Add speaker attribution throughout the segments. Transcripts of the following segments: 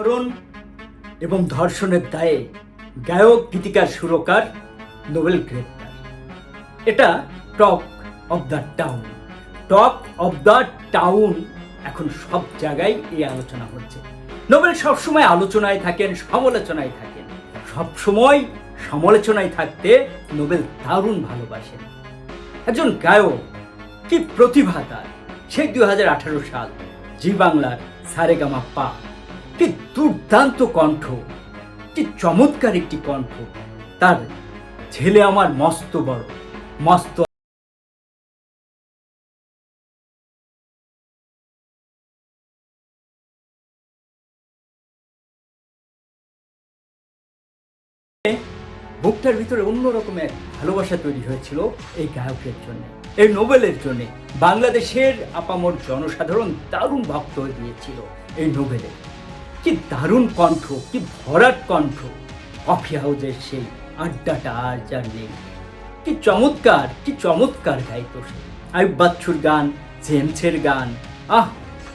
Speaker 1: অরণ এবং ধর্ষণের দায়ে গায়ক, গীতিকার, সুরকার, নোবেল গ্রেপ্তার। এটা talk of the town. Talk of the town এখন সব জায়গায় এই আলোচনা হচ্ছে। নোবেল সবসময় আলোচনায় থাকেন, সমালোচনায় থাকেন। সবসময় সমালোচনায় থাকতে নোবেল দারুণ ভালোবাসেন। একজন গায়ক, কি প্রতিভা তার? সেই দুই হাজার আঠারো সাল, জি বাংলার সারেগামা পা কি দুর্দান্ত কণ্ঠ কি চমৎকার একটি কণ্ঠ। তার ছেলে আমার মস্ত বড়, মস্ত বুকটার ভিতরে অন্যরকম এক ভালোবাসা তৈরি হয়েছিল এই গায়কের জন্য। এই নোবেলের জন্য বাংলাদেশের আপামর জনসাধারণ দারুণ ভক্ত হয়ে গিয়েছিল এই নোবেলে। কি দারুণ কণ্ঠ, কি ভরাট কণ্ঠ। কফি হাউসের সেই আড্ডাটা আর যার নেই। কি চমৎকার কি চমৎকার গাইতো সে। আয়ুব বাচ্চুর গান জেমসের গান, আহ,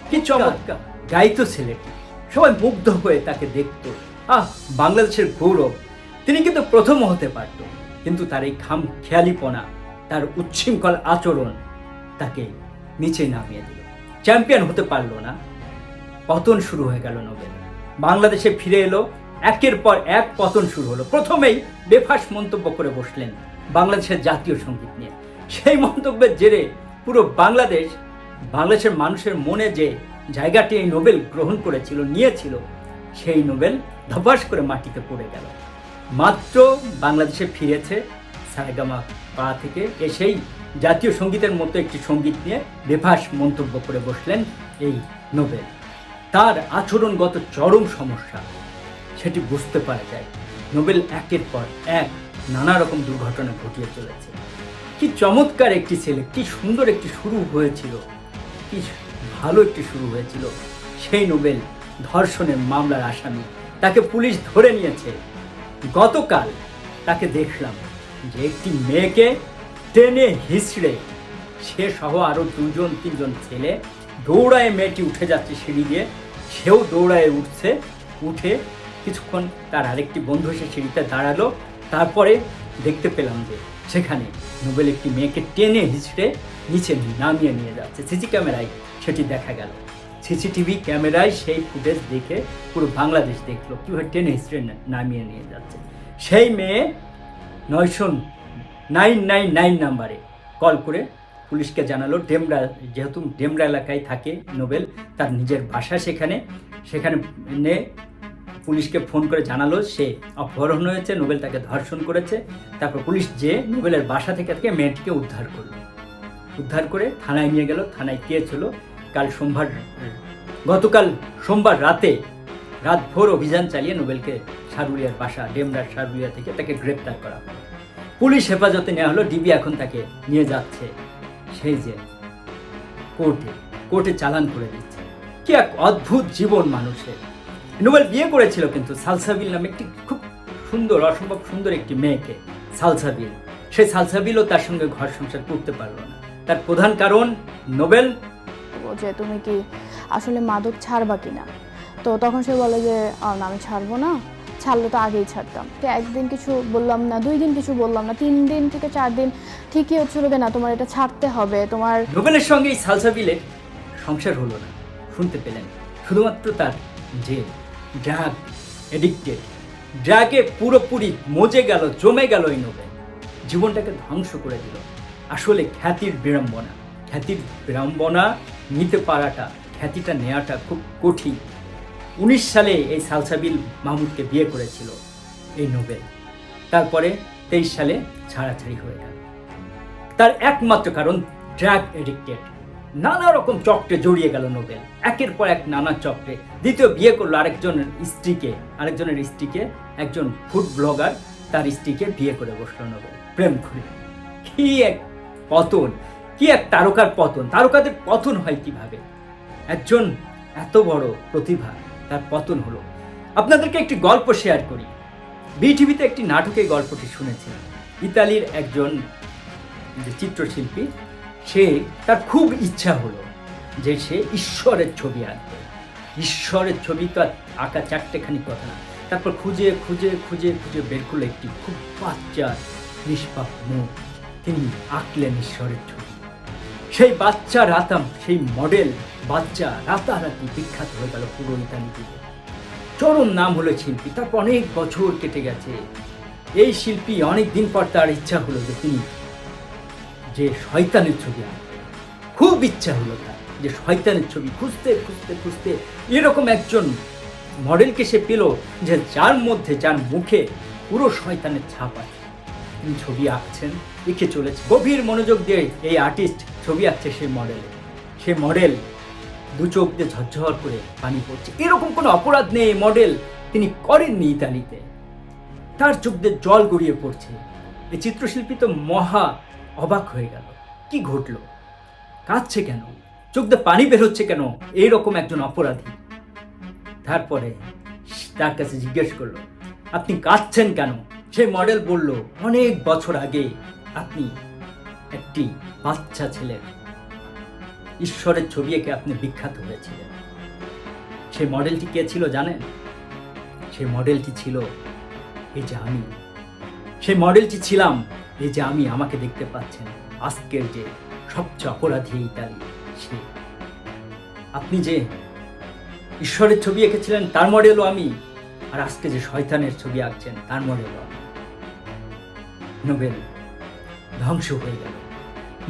Speaker 1: কি চমৎকার গাইতো ছেলেটি। সবাই মুগ্ধ হয়ে তাকে দেখতো। আহ, বাংলাদেশের গৌরব। তিনি কিন্তু প্রথম হতে পারত। কিন্তু তার এই খাম খেয়ালিপনা, তার উচ্ছৃঙ্খল আচরণ তাকে নিচে নামিয়ে দিল। চ্যাম্পিয়ন হতে পারল না। পতন শুরু হয়ে গেল নোবেল। বাংলাদেশে ফিরে এলো। একের পর এক পতন শুরু হলো। প্রথমেই বেফাস মন্তব্য করে বসলেন বাংলাদেশের জাতীয় সংগীত নিয়ে। সেই মন্তব্যের জেরে পুরো বাংলাদেশ, বাংলাদেশের মানুষের মনে যে জায়গাটি এই নোবেল গ্রহণ করেছিল, নিয়েছিল, সেই নোবেল ধপাস করে মাটিতে পড়ে গেল। মাত্র বাংলাদেশে ফিরেছে সারেগামা পা থেকে এসেই জাতীয় সঙ্গীতের মতো একটি সংগীত নিয়ে বেফাস মন্তব্য করে বসলেন এই নোবেল। তার আচরণগত চরম সমস্যা। সেটি বুঝতে পারা যায়, নোবেল একের পর এক নানা রকম দুর্ঘটনা ঘটিয়ে চলেছে। কি চমৎকার একটি ছেলে, কি সুন্দর একটি শুরু হয়েছিল, কি ভালো একটি শুরু হয়েছিল। সেই নোবেল ধর্ষণের মামলার আসামি তাকে পুলিশ ধরে নিয়েছে। গতকাল তাকে দেখলাম যে একটি মেয়েকে টেনে হিসড়ে সে সহ আরও দুজন, তিনজন ছেলে দৌড়ায় মেয়েটি উঠে যাচ্ছে সিঁড়ি দিয়ে। সেও দৌড়ায় উঠছে, উঠে কিছুক্ষণ তার আরেকটি বন্ধু এসে সিঁড়িতে দাঁড়াল। তারপরে দেখতে পেলাম যে সেখানে নোবেল একটি মেয়েকে টেনে হিসড়ে নিচে নামিয়ে নিয়ে যাচ্ছে। সিসি ক্যামেরায় সেটি দেখা গেল। সিসিটিভি ক্যামেরায় সেই ফুটেজ দেখে পুরো বাংলাদেশ দেখল, কীভাবে টেনে হিসড়ে নামিয়ে নিয়ে যাচ্ছে। সেই মেয়ে নয়শো নাইন নাইন নাইন নাম্বারে কল করে পুলিশকে জানালো, ডেমরা যেহেতু ডেমরা এলাকায় থাকে নোবেল, তার নিজের বাসা সেখানে। সেখানে পুলিশকে ফোন করে জানালো সে অপহরণ হয়েছে, নোবেল তাকে ধর্ষণ করেছে। তারপর পুলিশ যে নোবেলের বাসা থেকে থেকে মেয়েটিকে উদ্ধার করল। উদ্ধার করে থানায় নিয়ে গেল, থানায় হলো কাল সোমবার, গতকাল সোমবার রাতে রাত ভোর অভিযান চালিয়ে নোবেলকে সারুলিয়ার বাসা, ডেমরার সারুলিয়া থেকে তাকে গ্রেপ্তার করা পুলিশ হেফাজতে নেওয়া হলো, ডিবি এখন তাকে নিয়ে যাচ্ছে। সেই কোর্টে কোর্টে চালান করে দিচ্ছে। কি এক অদ্ভুত জীবন মানুষের। নোবেল বিয়ে করেছিল কিন্তু সালসাবিল নামে একটি খুব সুন্দর, অসম্ভব সুন্দর একটি মেয়েকে, সালসাবিল। সেই সালসাবিলও তার সঙ্গে ঘর সংসার করতে পারল না। তার প্রধান কারণ, নোবেল।
Speaker 2: যে তুমি কি আসলে মাদক ছাড়বা কিনা? তো তখন সে বলে যে আমি ছাড়বো না। ছাড়লে তো আগেই ছাড়তাম। তো একদিন কিছু বললাম না, দুই দিন কিছু বললাম না, তিন দিন থেকে চার দিন ঠিকই হচ্ছিল না, তোমার এটা ছাড়তে হবে, তোমার
Speaker 1: নোবেলের সঙ্গে এই সালসাবিলের সংসার হলো না, শুনতে পেলেন শুধুমাত্র তার যে ড্রাগ এডিক্টেড ড্রাগে পুরোপুরি মজে গেল, জমে গেল এই নোবেল জীবনটাকে ধ্বংস করে দিল। আসলে খ্যাতির বিড়ম্বনা খ্যাতির বিড়ম্বনা নিতে পারাটা, খ্যাতিটা নেওয়াটা খুব কঠিন। উনিশ সালে এই সালসাবিল মাহমুদকে বিয়ে করেছিল, এই নোবেল। তারপরে তেইশ সালে ছাড়াছাড়ি হয়ে গেল। তার একমাত্র কারণ ড্রাগ এডিক্টেড নানা রকম চক্রে জড়িয়ে গেল নোবেল। একের পর এক নানা চক্রে। দ্বিতীয় বিয়ে করল আরেকজনের স্ত্রীকে আরেকজনের স্ত্রীকে, একজন ফুড ব্লগার তার স্ত্রীকে বিয়ে করে বসল নোবেল। প্রেম করে। কি এক পতন, কি এক তারকার পতন। তারকাদের পতন হয় কীভাবে? একজন এত বড় প্রতিভা তার পতন হলো। আপনাদেরকে একটি গল্প শেয়ার করি। বিটিভিতে একটি নাটকে গল্পটি শুনেছি। ইতালির একজন যে চিত্রশিল্পী, সে তার খুব ইচ্ছা হলো যে সে ঈশ্বরের ছবি আঁকবে। ঈশ্বরের ছবি তো আঁকা চারটেখানি কথা। তারপর খুঁজে খুঁজে খুঁজে খুঁজে বের করল একটি খুব বাচ্চা, নিষ্পাপ মুখ। তিনি আঁকলেন ঈশ্বরের ছবি। সেই বাচ্চা রাতাম, সেই মডেল বাচ্চা রাতারাতি বিখ্যাত হয়ে গেল পুরো ইতালিতে চরম নাম হলো শিল্পী, তারপর অনেক বছর কেটে গেছে। এই শিল্পী অনেক দিন পর তার ইচ্ছা হলো যে তিনি যে শয়তানের ছবি খুব ইচ্ছা হলো তার যে শয়তানের ছবি খুঁজতে খুঁজতে খুঁজতে এরকম একজন মডেলকে সে পেল যে যার মধ্যে, যার মুখে পুরো শয়তানের ছাপ আছে। তিনি ছবি আঁকছেন এঁকে চলেছে গভীর মনোযোগ দিয়ে এই আর্টিস্ট ছবি আঁকছে সেই মডেলে সে মডেল দু চোখ দিয়ে ঝরঝর করে পানি পড়ছে। এরকম কোনো অপরাধ নেই মডেল তিনি করেননি ইতালিতে। তার চোখ দিয়ে জল গড়িয়ে পড়ছে। এই চিত্রশিল্পী তো মহা অবাক হয়ে গেল। কি ঘটলো? কাঁদছে কেন? চোখ দিয়ে পানি বেরোচ্ছে কেন? এইরকম একজন অপরাধী। তারপরে তার কাছে জিজ্ঞেস করল, আপনি কাঁদছেন কেন? সে মডেল বলল, অনেক বছর আগে আপনি একটি বাচ্চা ছেলের ঈশ্বরের ছবি এঁকে আপনি বিখ্যাত হয়েছিলেন। সেই মডেলটি কে ছিল জানেন? সেই মডেলটি ছিল এই যে আমি। সেই মডেলটি ছিলাম এই যে আমি, আমাকে দেখতে পাচ্ছেন আজকের যে সবচেয়ে অপরাধী ইতালি সে। আপনি যে ঈশ্বরের ছবি এঁকেছিলেন, তার মডেলও আমি। আর আজকে যে শয়তানের ছবি আঁকছেন, তার আমি নোবেল ধ্বংস হয়ে গেল।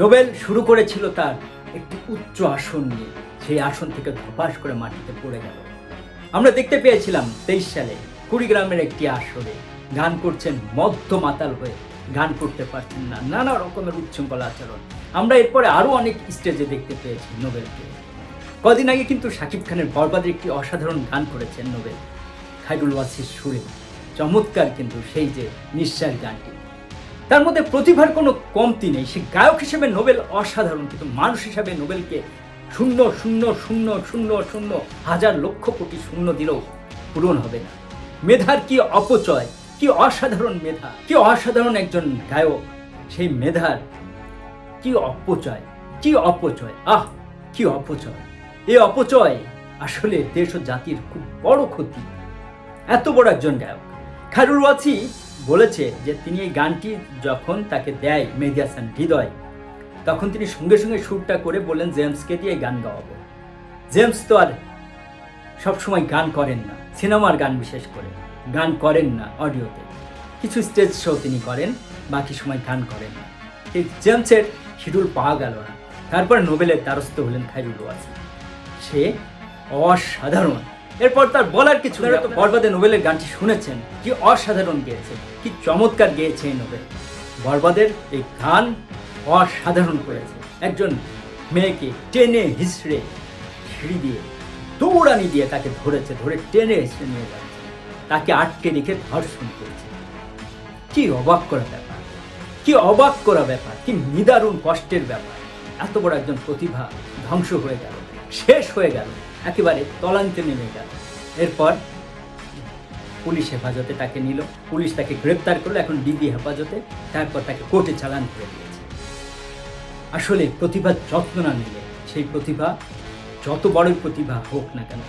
Speaker 1: নোবেল শুরু করেছিল তার একটি উচ্চ আসন নিয়ে। সেই আসন থেকে ধপাস করে মাটিতে পড়ে গেল। আমরা দেখতে পেয়েছিলাম তেইশ সালে কুড়িগ্রামের একটি আসরে গান করছেন মধ্য মাতাল হয়ে গান করতে পারছেন না, নানা রকমের উচ্ছৃঙ্খল আচরণ। আমরা এরপরে আরও অনেক স্টেজে দেখতে পেয়েছি নোবেলকে। কদিন আগে কিন্তু শাকিব খানের বরবাদের একটি অসাধারণ গান করেছেন নোবেল। খাইরুল ওয়াসির সুরে। চমৎকার কিন্তু সেই যে নিঃশ্বাস গানটি। তার মধ্যে প্রতিভার কোনো কমতি নেই। সে গায়ক হিসেবে নোবেল অসাধারণ, কিন্তু মানুষ হিসাবে নোবেলকে শূন্য শূন্য শূন্য শূন্য শূন্য, হাজার লক্ষ কোটি শূন্য দিলেও পূরণ হবে না। মেধার কি অপচয়, কি অসাধারণ মেধা, কি অসাধারণ একজন গায়ক, সেই মেধার কি অপচয় কি অপচয়? আহ, কি অপচয়। এই অপচয় আসলে দেশ ও জাতির খুব বড় ক্ষতি। এত বড় একজন গায়ক। খায়রুল ওয়াসি বলেছে যে, তিনি এই গানটি যখন তাকে দেয় মেহেদি হাসান হৃদয়, তখন তিনি সঙ্গে সঙ্গে সুরটা করে বললেন, জেমসকে দিয়ে গান গাওয়াবো। জেমস তো আর সবসময় গান করেন না, সিনেমার গান বিশেষ করে। গান করেন না অডিওতে। কিছু স্টেজ শো তিনি করেন, বাকি সময় গান করেন না। এই জেমসের শিডিউল পাওয়া গেল না। তারপরে নোবেলের দ্বারস্থ হলেন খাইরুল ওয়াসি। সে অসাধারণ এরপর তার বলার কিছু। তো বরবাদে নোবেলের গানটি শুনেছেন। কি অসাধারণ গেয়েছে কি চমৎকার গেয়েছে এই নোবেল। বরবাদের এই গান অসাধারণ করেছে। একজন মেয়েকে টেনে হিসড়ে সিঁড়ি দিয়ে দৌড়ানি দিয়ে তাকে ধরেছে ধরে টেনে এসে নিয়ে যাচ্ছে। তাকে আটকে রেখে ধর্ষণ করেছে। কি অবাক করা ব্যাপার। কি অবাক করা ব্যাপার। কি নিদারুণ কষ্টের ব্যাপার। এত বড় একজন প্রতিভা ধ্বংস হয়ে গেল শেষ হয়ে গেল। একেবারে তলান্তে নেমে গেল। এরপর পুলিশ হেফাজতে তাকে নিল। পুলিশ তাকে গ্রেপ্তার করল এখন ডিবি হেফাজতে। তারপর তাকে কোর্টে চালান করে দিয়েছে। আসলে প্রতিভা যত্ন না নিলে সেই প্রতিভা যত বড়ই প্রতিভা হোক না কেন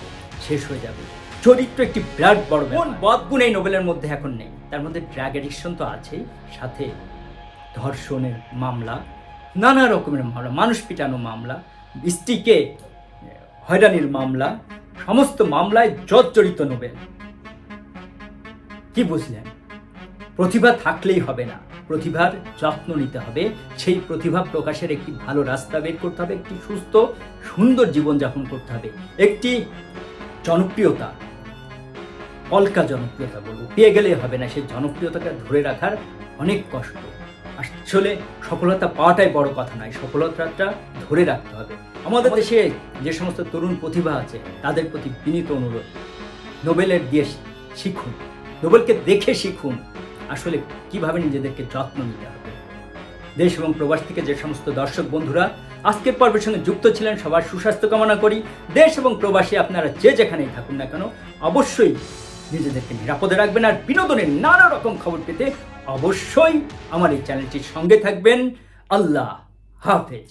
Speaker 1: শেষ হয়ে যাবে। চরিত্র একটি বিরাট বড় কোন বদগুণ এই নোবেলের মধ্যে এখন নেই? তার মধ্যে ড্রাগ অ্যাডিকশন তো আছেই সাথে ধর্ষণের মামলা নানা রকমের মামলা মানুষ পিটানো মামলা স্ত্রীকে হয়রানির মামলা, সমস্ত মামলায় জর্জরিত নোবেল। কি বুঝলেন? প্রতিভা থাকলেই হবে না। প্রতিভার যত্ন নিতে হবে। সেই প্রতিভা প্রকাশের একটি ভালো রাস্তা বের করতে হবে, একটি সুস্থ, সুন্দর জীবনযাপন করতে হবে। একটি জনপ্রিয়তা অলকা জনপ্রিয়তা বলব। পেয়ে গেলে হবে না। সেই জনপ্রিয়তাকে ধরে রাখার অনেক কষ্ট। আসলে সফলতা পাওয়াটাই বড় কথা নয় সফলতাটা ধরে রাখতে হবে। আমাদের দেশে যে সমস্ত তরুণ প্রতিভা আছে তাদের প্রতি বিনীত অনুরোধ। নোবেলের দিয়ে শিখুন নোবেলকে দেখে শিখুন আসলে কীভাবে নিজেদেরকে যত্ন নিতে হবে। দেশ এবং প্রবাস থেকে যে সমস্ত দর্শক বন্ধুরা আজকের পর্বের সঙ্গে যুক্ত ছিলেন সবার সুস্বাস্থ্য কামনা করি। দেশ এবং প্রবাসী আপনারা যে যেখানেই থাকুন না কেন অবশ্যই নিজেদেরকে নিরাপদে রাখবেন আর বিনোদনের নানা রকম খবর পেতে অবশ্যই আমার এই চ্যানেলটির সঙ্গে থাকবেন। আল্লাহ হাফেজ।